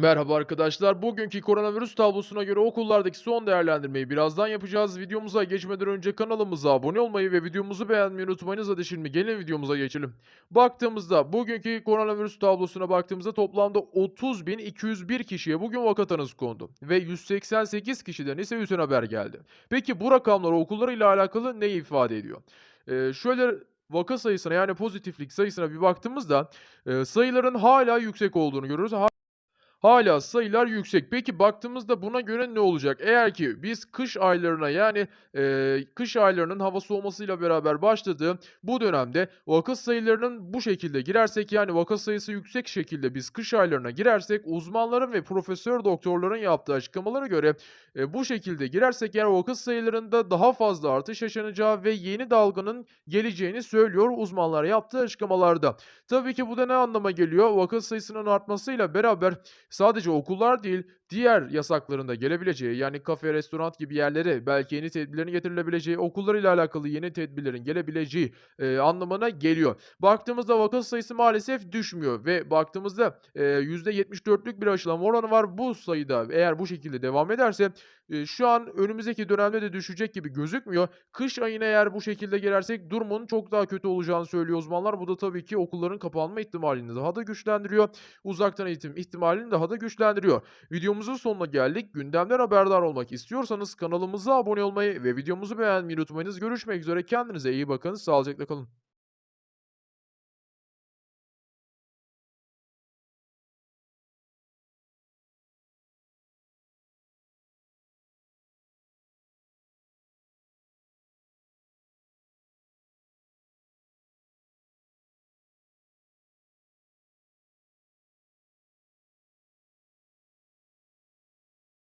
Merhaba arkadaşlar. Bugünkü koronavirüs tablosuna göre okullardaki son değerlendirmeyi birazdan yapacağız. Videomuza geçmeden önce kanalımıza abone olmayı ve videomuzu beğenmeyi unutmayınız. Hadi şimdi gelin videomuza geçelim. Baktığımızda bugünkü koronavirüs tablosuna baktığımızda toplamda 30.201 kişiye bugün vaka kondu. Ve 188 kişiden ise hüsn haber geldi. Peki bu rakamlar okullarıyla alakalı ne ifade ediyor? Ee, şöyle vaka sayısına yani pozitiflik sayısına bir baktığımızda e, sayıların hala yüksek olduğunu görüyoruz. Hâlâ sayılar yüksek. Peki baktığımızda buna göre ne olacak? Eğer ki biz kış aylarına yani, eee, kış aylarının hava soğumasıyla beraber başladığı bu dönemde vaka sayılarının bu şekilde girersek yani vaka sayısı yüksek şekilde biz kış aylarına girersek uzmanların ve profesör doktorların yaptığı açıklamalara göre, eee, bu şekilde girersek eğer vaka sayılarında daha fazla artış yaşanacağı ve yeni dalganın geleceğini söylüyor uzmanlar yaptığı açıklamalarda. Tabii ki bu da ne anlama geliyor? Vaka sayısının artmasıyla beraber Sadece okullar değil, diğer yasakların da gelebileceği, yani kafe, restoran gibi yerlere belki yeni tedbirlerin getirilebileceği, okullarıyla alakalı yeni tedbirlerin gelebileceği, eee, anlamına geliyor. Baktığımızda vaka sayısı maalesef düşmüyor ve baktığımızda, eee, %74'lük bir aşılama oranı var. Bu sayıda eğer bu şekilde devam ederse, eee, şu an önümüzdeki dönemde de düşecek gibi gözükmüyor. Kış ayına eğer bu şekilde girersek durumun çok daha kötü olacağını söylüyor uzmanlar. Bu da tabii ki okulların kapanma ihtimalini daha da güçlendiriyor. Uzaktan eğitim ihtimalini daha da güçlendiriyor. Videomuzun sonuna geldik. Gündemden haberdar olmak istiyorsanız kanalımıza abone olmayı ve videomuzu beğenmeyi unutmayınız. Görüşmek üzere. Kendinize iyi bakın. Sağlıcakla kalın.